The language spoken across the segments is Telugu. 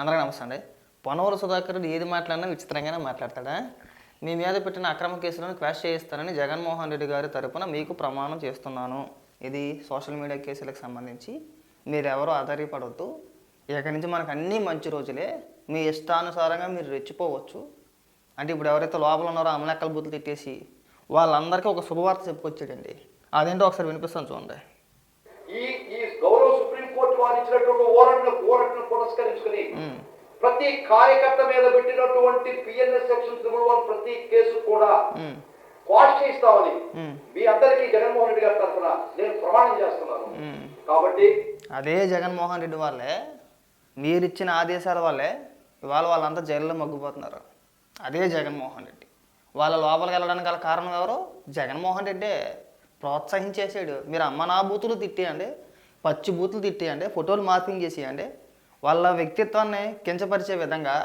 అందరికీ నమస్తే అండి. పొనవర సుధాకర్ ఏది మాట్లాడినా విచిత్రంగానే మాట్లాడతాడా? మీ మీద పెట్టిన అక్రమ కేసులను క్వాష్ చేయిస్తానని జగన్మోహన్ రెడ్డి గారి తరపున మీకు ప్రమాణం చేస్తున్నాను. ఇది సోషల్ మీడియా కేసులకు సంబంధించి మీరెవరూ ఆధారపడవద్దు ఇక్కడి నుంచి మనకు అన్నీ మంచి రోజులే. మీ ఇష్టానుసారంగా మీరు రెచ్చిపోవచ్చు. అంటే ఇప్పుడు ఎవరైతే లోపల ఉన్నారో అమలెక్కల బూతులు తిట్టేసి వాళ్ళందరికీ ఒక శుభవార్త చెప్పుకొచ్చాడండి. అదేంటో ఒకసారి వినిపిస్తాను చూడండి. వారు ఇచ్చినటువంటి ఓరట్ను ఓరట్ను పురస్కరించుకుని ప్రతి కార్యకర్త మీద పెట్టినటువంటి పిఎన్ఎస్ సెక్షన్ త్రిబుల్ వన్ ప్రతి కేసు కూడా చేయిస్తామని ఉమ్, మీ అందరికీ జగన్మోహన్ రెడ్డి గారి తరఫున నేను ప్రమాణం చేస్తున్నాను. కాబట్టి అదే జగన్మోహన్ రెడ్డి వాళ్ళే మీరిచ్చిన ఆదేశాల వల్లే ఇవాళ వాళ్ళంతా జైల్లో మగ్గిపోతున్నారు. అదే జగన్మోహన్ రెడ్డి. వాళ్ళ లోపలికి వెళ్ళడానికి గల కారణం ఎవరు? జగన్మోహన్ రెడ్డే ప్రోత్సహించేసాడు. మీరు అమ్మ నా బూతులు తిట్టేయండి. పచ్చి బూతులు తిట్టేయండి ఫోటోలు మార్పింగ్ చేసేయండి వాళ్ళ వ్యక్తిత్వాన్ని కించపరిచే విధంగా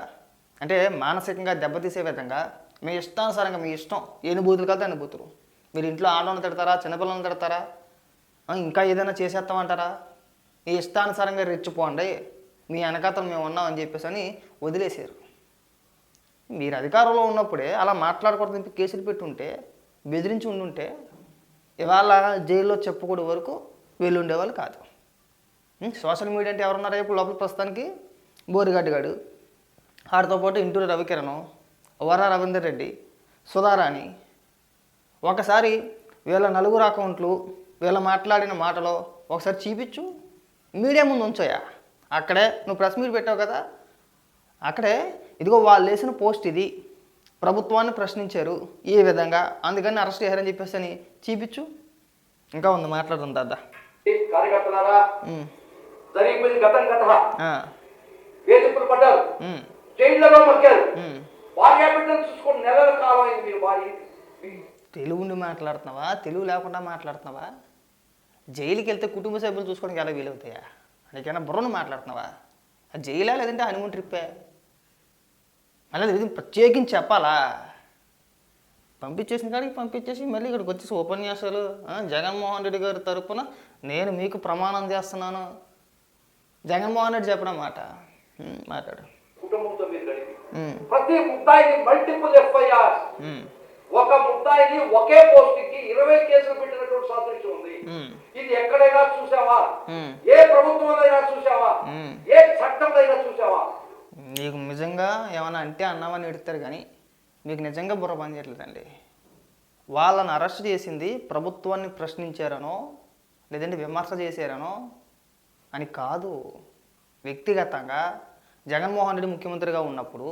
అంటే మానసికంగా దెబ్బతీసే విధంగా మీ ఇష్టానుసారంగా మీ ఇష్టం ఎన్ని బూతులు కలితే అన్ని బూతులు. మీరు ఇంట్లో ఆడవాళ్ళని తిడతారా చిన్నపిల్లలను తిడతారా? ఇంకా ఏదైనా చేసేస్తామంటారా? మీ ఇష్టానుసారంగా రెచ్చిపోండి మీ వెనకాతలు మేము ఉన్నాం అని చెప్పేసి అని వదిలేశారు. మీరు అధికారంలో ఉన్నప్పుడే అలా మాట్లాడకూడదు కేసులు పెట్టుంటే బెదిరించి ఉండుంటే ఇవాళ జైల్లో చెప్పుకోవడం వరకు వీళ్ళు ఉండేవాళ్ళు కాదు సోషల్ మీడియా అంటే ఎవరున్నారు ఇప్పుడు లోపల ప్రస్తుతానికి? బోరిగడ్డ గాడు. ఆడితో పాటు ఇంటూరు రవికిరణం వర రవీందర్ రెడ్డి సుధారాణి. ఒకసారి వీళ్ళ నలుగురు అకౌంట్లు వీళ్ళ మాట్లాడిన మాటలో ఒకసారి చూపించు. మీడియా ముందు ఉంచోయా? అక్కడే నువ్వు ప్రెస్ మీట్ పెట్టావు కదా? అక్కడే ఇదిగో వాళ్ళు వేసిన పోస్ట్ ఇది. ప్రభుత్వాన్ని ప్రశ్నించారు ఈ విధంగా? అందుకని అరెస్ట్ చేశారని చెప్పేసి అని చూపించు. ఇంకా ఉంది మాట్లాడుతుంది దాదా. కార్యకర్తలారా? జరిగిపోయింది గతం గత వేధింపులు పడ్డారు. జైళ్ళలో మగ్గారు భార్య బిడ్డలు చూసుకొని నెలల కాలం అయింది మీరు భార్య. తెలుగుని మాట్లాడుతున్నావా? తెలుగు లేకుండా మాట్లాడుతున్నావా? జైలుకి వెళ్తే కుటుంబ సభ్యులు చూసుకోవడానికి ఎలా వీలవుతాయా? నీకైనా బుర్రను మాట్లాడుతున్నావా? జైలా లేదంటే హనుమూన్ ట్రిప్పే? మళ్ళీ ప్రత్యేకించి చెప్పాలా? పంపించేసిన కాడికి పంపించేసి మళ్ళీ ఇక్కడికి వచ్చేసి ఉపన్యాసాలు జగన్మోహన్ రెడ్డి గారి తరపున నేను మీకు ప్రమాణం చేస్తున్నాను. జగన్మోహన్ రెడ్డి చెప్పడం మాట. మాట్లాడు. ప్రతి ముద్దాయిని మల్టిపుల్ ఎఫ్ఐఆర్ ఒక ముద్దాయిని ఒకే పోస్టింగ్కి ఇరవై కేసులు పెట్టినటువంటి సాదృశ్యం ఉంది. ఇది ఎక్కడైనా చూసావా. ఏ ప్రభుత్వంలో చూసావా? మ్మ్. ఏ చట్టంలో అయినా చూసావా? నీకు నిజంగా ఏమైనా అంటే అన్నామని ఎడతారు కానీ మీకు నిజంగా బుర్ర పని చేయట్లేదండి. వాళ్ళని అరెస్ట్ చేసింది ప్రభుత్వాన్ని ప్రశ్నించారనో లేదంటే విమర్శ చేశారనో అని కాదు. వ్యక్తిగతంగా జగన్మోహన్ రెడ్డి ముఖ్యమంత్రిగా ఉన్నప్పుడు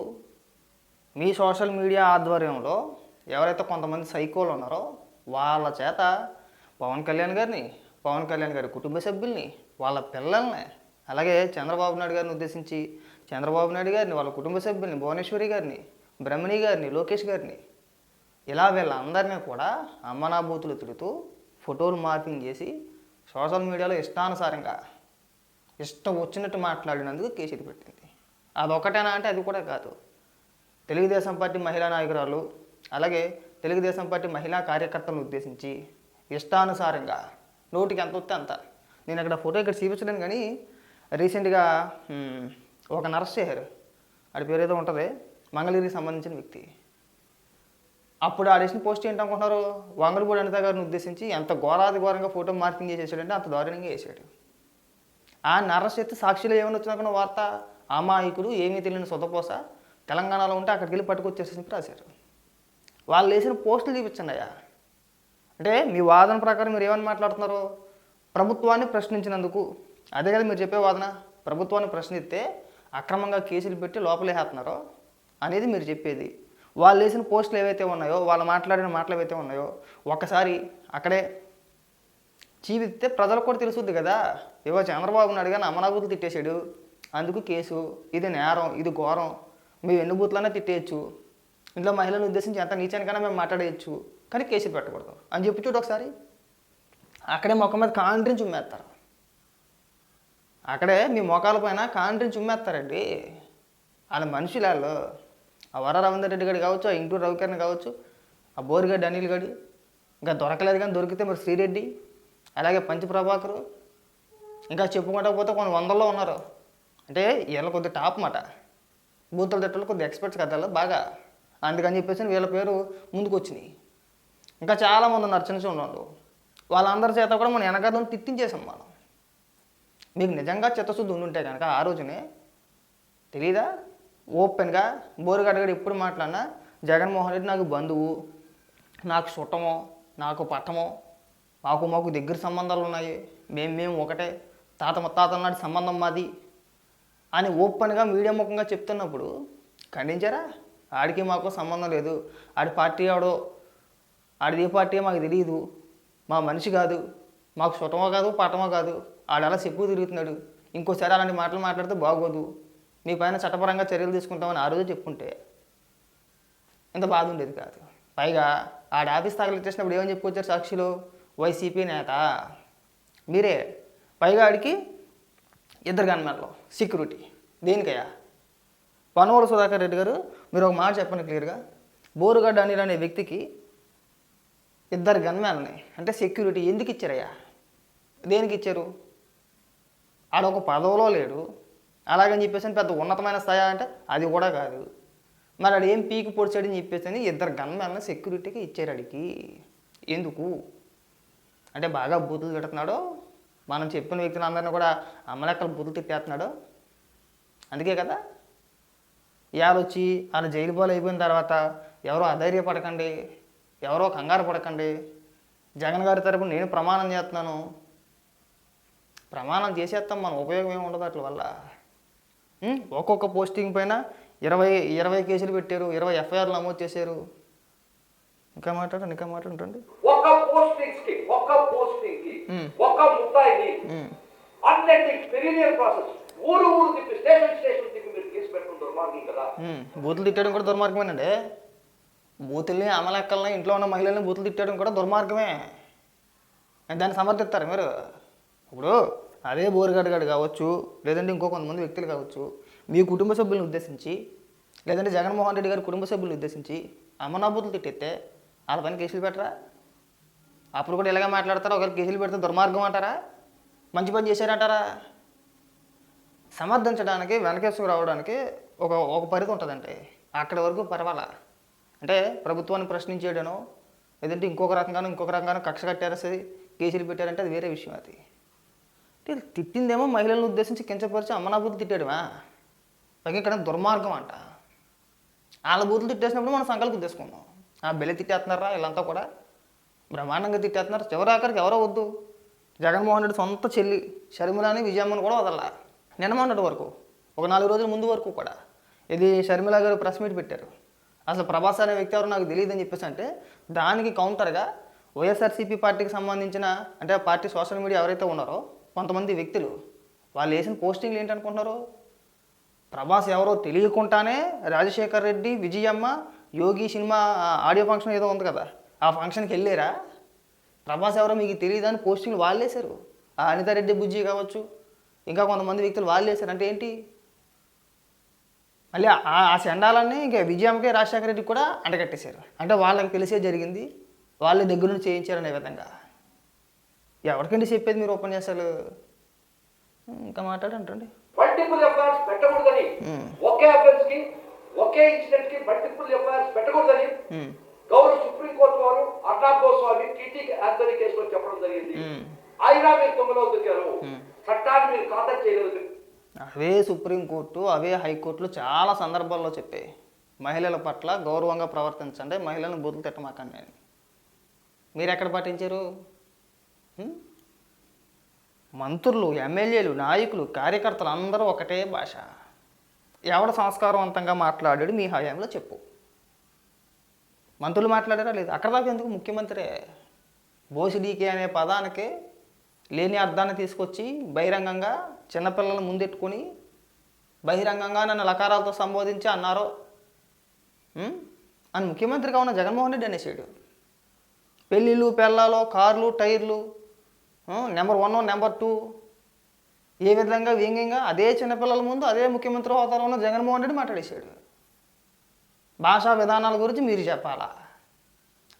మీ సోషల్ మీడియా ఆధ్వర్యంలో ఎవరైతే కొంతమంది సైకోలు ఉన్నారో వాళ్ళ చేత పవన్ కళ్యాణ్ గారిని పవన్ కళ్యాణ్ గారి కుటుంబ సభ్యుల్ని వాళ్ళ పిల్లల్ని అలాగే చంద్రబాబు నాయుడు గారిని ఉద్దేశించి చంద్రబాబు నాయుడు గారిని వాళ్ళ కుటుంబ సభ్యుల్ని భువనేశ్వరి గారిని బ్రహ్మణి గారిని లోకేష్ గారిని ఇలా వీళ్ళందరినీ కూడా అమ్మనాభూతులు తిడుతూ ఫోటోలు మార్పింగ్ చేసి సోషల్ మీడియాలో ఇష్టానుసారంగా ఇష్టం వచ్చినట్టు మాట్లాడినందుకు కేసులు పెట్టింది. అదొకటేనా అంటే అది కూడా కాదు. తెలుగుదేశం పార్టీ మహిళా నాయకురాలు అలాగే తెలుగుదేశం పార్టీ మహిళా కార్యకర్తలను ఉద్దేశించి ఇష్టానుసారంగా నోటికి ఎంత వస్తే అంత. నేను అక్కడ ఫోటో ఇక్కడ చూపించలేను కానీ రీసెంట్గా ఒక నర్స్ చేశారు ఆడి పేరు ఏదో ఉంటుంది. మంగళగిరికి సంబంధించిన వ్యక్తి. అప్పుడు ఆడేసిన పోస్ట్ ఏంటనుకుంటున్నారు? వంగలపూడి అనిత గారిని ఉద్దేశించి ఎంత ఘోరాది ఘోరంగా ఫోటో మార్కింగ్ చేసేసాడంటే అంత దారుణంగా వేసాడు ఆ నరశక్తి సాక్షిలో ఏమైనా వచ్చినాకన్నా వార్త అమాయకుడు ఏమీ తెలియని సొదపోస తెలంగాణలో ఉంటే అక్కడికి వెళ్ళి పట్టుకొచ్చేసేసి రాశారు. వాళ్ళు వేసిన పోస్టులు చూపించండి అయ్యా. అంటే మీ వాదన ప్రకారం మీరు ఏమని మాట్లాడుతున్నారు? ప్రభుత్వాన్ని ప్రశ్నించినందుకు. అదే కదా మీరు చెప్పే వాదన. ప్రభుత్వాన్ని ప్రశ్నిస్తే అక్రమంగా కేసులు పెట్టి లోపలేసేస్తున్నారో? అనేది మీరు చెప్పేది. వాళ్ళు వేసిన పోస్టులు ఏవైతే ఉన్నాయో వాళ్ళు మాట్లాడిన మాటలు ఏవైతే ఉన్నాయో ఒకసారి అక్కడే చీవిస్తే ప్రజలకు కూడా తెలుసుద్ది కదా. ఏవో చంద్రబాబు నాయుడు కానీ అమనాబూతులు తిట్టేశాడు. అందుకు కేసు ఇది నేరం ఇది ఘోరం. మేము ఎన్ని బూతులనే తిట్టేయచ్చు. ఇంట్లో మహిళలను ఉద్దేశించి ఎంత నీచానికైనా మేము మాట్లాడేయచ్చు. కానీ కేసులు పెట్టకూడదు. అని చెప్పి చూడు ఒకసారి. అక్కడే మొక్క మీద కాండ్రించి ఉమ్మేస్తారు అక్కడే మీ మొఖాల పైన కాండ్రించి ఉమ్మేస్తారండి వాళ్ళ మనుషులు వాళ్ళు. ఆ వర రవీందర్ రెడ్డి గారు కావచ్చు ఆ ఇంటూరు రవికరణ కావచ్చు ఆ బోరిగడ్డి అనిల్ గడి. ఇంకా దొరకలేదు కానీ దొరికితే మరి శ్రీరెడ్డి అలాగే పంచప్రభాకరు. ఇంకా చెప్పుకుంటా పోతే కొన్ని వందల్లో ఉన్నారు. అంటే వీళ్ళ కొద్ది టాప్ మాట. బూతుల తిట్టలు కొద్దిగా ఎక్స్పర్ట్స్ కదా బాగా. అందుకని చెప్పేసి వీళ్ళ పేరు ముందుకు వచ్చినాయి ఇంకా చాలామంది ఉన్నారు చిన్న చిన్న వాళ్ళు. వాళ్ళందరి చేత కూడా మనం వెనకాలను తిట్టించేసాం మనం. మీకు నిజంగా చిత్తశుద్ధి ఉండుంటే కనుక ఆ రోజునే తెలీదా? ఓపెన్గా బోరుగడగడు ఎప్పుడు మాట్లాడినా జగన్మోహన్ రెడ్డి నాకు బంధువు నాకు చుట్టమో నాకు పట్టమో మాకు మాకు దగ్గర సంబంధాలు ఉన్నాయి మేము మేము ఒకటే తాత ముత్తాతల నాటి సంబంధం మాది అని ఓపెన్గా మీడియా ముఖంగా చెప్తున్నప్పుడు ఖండించారా? ఆడికి మాకు సంబంధం లేదు ఆడి పార్టీ ఆడో ఆడిది ఏ పార్టీ మాకు తెలియదు మా మనిషి కాదు మాకు చుట్టమో కాదు పట్టమో కాదు ఆడు అలా చెప్పు తిరుగుతున్నాడు ఇంకోసారి అలాంటి మాటలు మాట్లాడితే బాగోదు నీ పైన చట్టపరంగా చర్యలు తీసుకుంటామని ఆ రోజు చెప్పుకుంటే ఇంత బాధ ఉండేది కాదు. పైగా ఆడ ఆఫీస్ తగలెట్టేసినప్పుడు ఏమని చెప్పుకొచ్చారు సాక్షులు? వైసీపీ నేత. మీరే. పైగా ఆడికి ఇద్దరు గన్మెన్లు. సెక్యూరిటీ. దేనికయ్యా? పనవల సుధాకర్ రెడ్డి గారు మీరు ఒక మాట చెప్పండి క్లియర్గా. బోరుగడ్డ అనిల్ అనే వ్యక్తికి ఇద్దరు గన్మ్యాన్ని అంటే సెక్యూరిటీ ఎందుకు ఇచ్చారయ్యా? దేనికి ఇచ్చారు? ఆడ ఒక పదవిలో లేడు. అలాగని చెప్పేసి పెద్ద ఉన్నతమైన స్థాయి అంటే అది కూడా కాదు. మరి ఆడు ఏం పీకి పొడిచాడని చెప్పేసి అని ఇద్దరు గన్మ్యాన్ని సెక్యూరిటీకి ఇచ్చారు అడికి ఎందుకు? అంటే బాగా బూతులు తిడుతున్నాడు. మనం చెప్పిన వ్యక్తులు అందరినీ కూడా అమ్మలెక్కల బూతులు తిట్టేస్తున్నాడు అందుకే కదా? ఇవాళ వచ్చి ఆయన జైలు పాలు అయిపోయిన తర్వాత ఎవరో అధైర్యపడకండి ఎవరో కంగారు పడకండి. జగన్ గారి తరపున నేను ప్రమాణం చేస్తున్నాను. ప్రమాణం చేసేస్తాం మన ఉపయోగం ఏమి ఉండదు అట్ల వల్ల. ఒక్కొక్క పోస్టింగ్ పైన ఇరవై ఇరవై కేసులు పెట్టారు ఇరవై ఎఫ్ఐఆర్లు నమోదు చేశారు. ఇంకా మాట్లాడండి ఇంకా మాట్లాడండి పోస్టింగ్స్కి ఒక్క పోస్టింగ్కి ముద్దాయిని పెరిగియర్ ప్రాసెస్ ఊరు ఊరు తిప్పి స్టేషన్ స్టేషన్ తిప్పి మీరు కేసు పెట్టడం దుర్మార్గం కదా. బూతులు తిట్టడం కూడా దుర్మార్గమేనండి. బూతుల్ని అమలెక్కల్ని ఇంట్లో ఉన్న మహిళల్ని బూతులు తిట్టడం కూడా దుర్మార్గమే. దాన్ని సమర్థిస్తారు మీరు. ఇప్పుడు అదే బోరుగడ్డగాడు కావచ్చు లేదంటే ఇంకో కొంతమంది వ్యక్తులు కావచ్చు మీ కుటుంబ సభ్యులను ఉద్దేశించి లేదంటే జగన్మోహన్ రెడ్డి గారి కుటుంబ సభ్యులను ఉద్దేశించి అమ్మనా బూతులు తిట్టేస్తే వాళ్ళ పైన కేసులు పెట్టరా? అప్పుడు కూడా ఇలాగే మాట్లాడతారా? ఒకవేళ కేసులు పెడితే దుర్మార్గం అంటారా? మంచి పని చేశారంటారా? సమర్థించడానికి వెనకేసుకు రావడానికి ఒక ఒక పరిధి ఉంటుందండి అక్కడి వరకు పర్వాలా? అంటే ప్రభుత్వాన్ని ప్రశ్నించేయడనో లేదంటే ఇంకొక రకంగానో ఇంకొక రకంగానో కక్ష కట్టారసరి కేసులు పెట్టారంటే అది వేరే విషయం అది. వీళ్ళు తిట్టిందేమో మహిళలను ఉద్దేశించి కించపరిచి అమ్మనా తిట్టాడువా? పైగా ఇక్కడ దుర్మార్గం అంట. వాళ్ళ బూతులు తిట్టేసినప్పుడు మనం సంకల్పం తీసుకుందాం ఆ బెల్లి తిట్టేస్తున్నారా? వీళ్ళంతా కూడా బ్రహ్మాండంగా తిట్టేస్తున్నారు. చివరి ఆఖరికి ఎవరో వద్దు. జగన్మోహన్ రెడ్డి సొంత చెల్లి షర్మిలాని విజయమ్మని కూడా వదల నిన్న మొన్నటి వరకు. ఒక నాలుగు రోజుల ముందు వరకు కూడా. ఇది షర్మిల గారు ప్రెస్ మీట్ పెట్టారు. అసలు ప్రభాస్ అనే వ్యక్తి ఎవరు నాకు తెలియదని చెప్పేసి అంటే దానికి కౌంటర్గా వైఎస్ఆర్సీపీ పార్టీకి సంబంధించిన అంటే ఆ పార్టీ సోషల్ మీడియా ఎవరైతే ఉన్నారో కొంతమంది వ్యక్తులు వాళ్ళు వేసిన పోస్టింగ్లు ఏంటనుకుంటున్నారు? ప్రభాస్ ఎవరో తెలియకుండానే Rajasekhar Reddy Vijayamma Yogi cinema audio function ఏదో ఉంది కదా ఆ ఫంక్షన్కి వెళ్ళారా? ప్రభాస్ ఎవరో మీకు తెలియదని పోస్టింగ్లు వాళ్ళు వేశారు. ఆ అనితారెడ్డి బుజ్జి కావచ్చు ఇంకా కొంతమంది వ్యక్తులు వాళ్ళు వేశారు. అంటే ఏంటి? మళ్ళీ ఆ ఆ ఇంకా విజయమ్మకే రాజశేఖర రెడ్డికి కూడా అంటగట్టేశారు. అంటే వాళ్ళకి తెలిసే జరిగింది. వాళ్ళ దగ్గర నుంచి చేయించారు అనే విధంగా. ఎవరికండి చెప్పేది మీరు ఉపన్యాసాలు ఇంకా మాట్లాడంటండి. మల్టిపుల్ ఎఫ్ఐఆర్స్ పెట్టకూడదని. ఒకే అఫెన్స్కి ఒకే ఇన్సిడెంట్కి మల్టిపుల్ ఎఫ్ఐఆర్స్ పెట్టకూడదని. గౌరవ సుప్రీంకోర్టు వారు అర్నాబ్ గోస్వామి టీటీ ఆంథనీ కేసులో చెప్పడం జరిగింది. అయినా మీరు తొమ్మిదవ దొరికారు. చట్టాన్ని మీరు ఖాతా చేయలేదు. అవే సుప్రీంకోర్టు అవే హైకోర్టులు చాలా సందర్భాల్లో చెప్పాయి. మహిళల పట్ల గౌరవంగా ప్రవర్తించండి మహిళలను బూతులు తిట్టమాకండి అని. మీరు ఎక్కడ పాటించారు? మంత్రులు ఎమ్మెల్యేలు నాయకులు కార్యకర్తలు అందరూ ఒకటే భాష. ఎవడ సంస్కారవంతంగా మాట్లాడాడు మీ హయాంలో చెప్పు. మంత్రులు మాట్లాడారా లేదు? అక్కడ దాకా ఎందుకు ముఖ్యమంత్రే? బోసిడీకే అనే పదానికి లేని అర్థాన్ని తీసుకొచ్చి బహిరంగంగా చిన్నపిల్లలను ముందెట్టుకొని బహిరంగంగా నన్ను లకారాలతో సంబోధించి అన్నారు? అని ముఖ్యమంత్రిగా ఉన్న జగన్మోహన్ రెడ్డి అనేసాడు పెళ్ళిళ్ళు పెళ్ళాలో కార్లు టైర్లు నెంబర్ వన్ నెంబర్ టూ ఏ విధంగా వ్యంగ్యంగా అదే చిన్నపిల్లల ముందు అదే ముఖ్యమంత్రి హోదాలో ఉన్న జగన్మోహన్ రెడ్డి మాట్లాడేశాడు. భాషా విధానాల గురించి మీరు చెప్పాలా?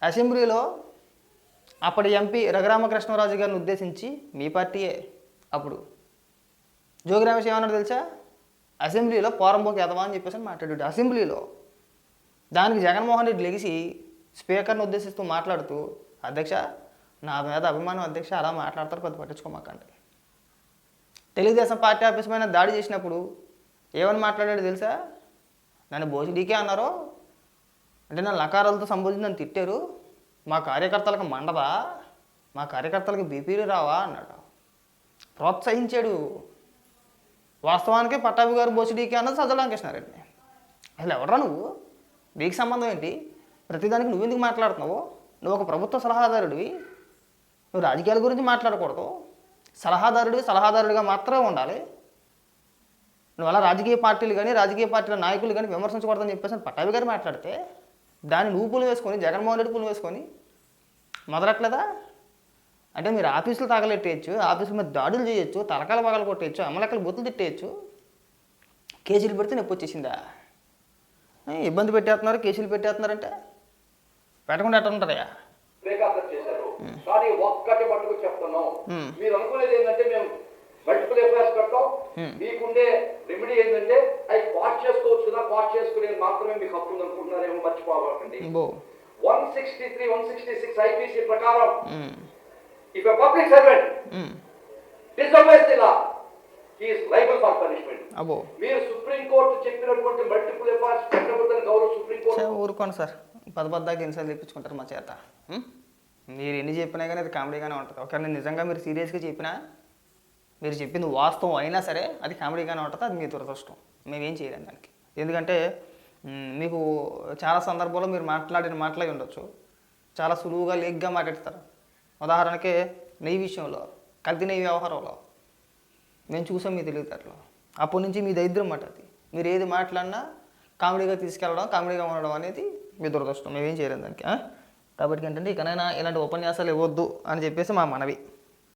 అసెంబ్లీలో అప్పటి ఎంపీ రఘురామకృష్ణరాజు గారిని ఉద్దేశించి మీ పార్టీయే అప్పుడు. జోగి రమేష్ ఏమన్నాడు తెలుసా? అసెంబ్లీలో పోరంబోకి ఎదవా అని చెప్పేసి మాట్లాడాడు. అసెంబ్లీలో దానికి జగన్మోహన్ రెడ్డి లెగిసి స్పీకర్ని ఉద్దేశిస్తూ మాట్లాడుతూ అధ్యక్ష నా మీద అభిమానం అధ్యక్ష అలా మాట్లాడతారు కొద్ది పట్టించుకోమాకండి. తెలుగుదేశం పార్టీ ఆఫీస్ పైన దాడి చేసినప్పుడు ఏమని మాట్లాడాడు తెలుసా? నన్ను భోజడీకే అన్నారు? అంటే నన్ను లకారాలతో సంబోధించి నన్ను తిట్టారు? మా కార్యకర్తలకు మండదా మా కార్యకర్తలకు బీపీలు రావా? అన్నాడు. ప్రోత్సహించాడు. వాస్తవానికి పట్టాభి గారు బోసిడీకి అన్నది సజ్జలంకృష్ణారెడ్డి అసలు ఎవడరా నువ్వు? నీకు సంబంధం ఏంటి? ప్రతిదానికి నువ్వెందుకు మాట్లాడుతున్నావు? నువ్వు ఒక ప్రభుత్వ సలహాదారుడివి. నువ్వు రాజకీయాల గురించి మాట్లాడకూడదు. సలహాదారుడికి సలహాదారుడిగా మాత్రమే ఉండాలి. నువ్వు అలా రాజకీయ పార్టీలు కానీ రాజకీయ పార్టీల నాయకులు కానీ విమర్శించకూడదని చెప్పేసి పట్టాభి గారు మాట్లాడితే దాన్ని నువ్వు వేసుకొని జగన్మోహన్ రెడ్డి పూలు వేసుకొని మొదలట్లేదా? అంటే మీరు ఆఫీసులు తగలెట్టేయచ్చు ఆఫీసుల మీద దాడులు చేయొచ్చు తలకాలు పగలు కొట్టేయచ్చు అమలకలు బొత్తులు తిట్టేయచ్చు. కేసులు పెడితే నొప్పి వచ్చేసిందా? ఇబ్బంది పెట్టేస్తున్నారు కేసులు పెట్టేస్తున్నారంటే? పెట్టకుండా ఎట్ట ఉంటుందా కానీ ఒక్కటి మటుకు చెప్తున్నాం. మీరు అనుకునేది ఏంటంటే మేము మల్టిపుల్ ఎఫ్ఐఆర్స్ పెట్టాం Hmm. మీకుండే రెమెడీ ఏంటంటే అవి పాస్ చేసుకోవచ్చు కదా పాస్ చేసుకునేది మాత్రమే మీకు హక్కు ఉంది అనుకుంటున్నారేమో మర్చిపోవాలండి. One sixty three one sixty six IPC ప్రకారం if a public servant disobeys the law liable for punishment మీరు సుప్రీం కోర్టు చెప్పినటువంటి మల్టిపుల్ ఎఫ్ఐఆర్స్ పెట్టకూడదని గౌరవ సుప్రీం కోర్టు. ఊరుకోండి సార్. పద పద్దాకి ఎన్నిసార్లు తెప్పించుకుంటారు మా చేత? మీరు ఎన్ని చెప్పినా కానీ అది కామెడీగానే ఉంటుంది. ఒకవేళ నిజంగా మీరు సీరియస్గా చెప్పినా మీరు చెప్పింది వాస్తవం అయినా సరే అది కామెడీగానే ఉంటుంది అది మీ దురదృష్టం. మేమేం చేయలేం దానికి. ఎందుకంటే మీకు చాలా సందర్భాల్లో మీరు మాట్లాడిన మాటలై ఉండొచ్చు. చాలా సులువుగా లేగ్గా మాట్లాడతారు. ఉదాహరణకి నెయ్యి విషయంలో కల్తీ నెయ్యి వ్యవహారంలో మేము చూసాం మీ తెలివితేటలో. అప్పటి నుంచి మీ దరిద్రం మాట అది. మీరు ఏది మాట్లాడినా కామెడీగా తీసుకెళ్ళడం కామెడీగా ఉండడం అనేది మీ దురదృష్టం. మేమేం చేయలేం దానికి కాబట్టి ఏంటంటే ఇకనైనా ఇలాంటి ఉపన్యాసాలు ఇవ్వద్దు అని చెప్పేసి మా మనవి.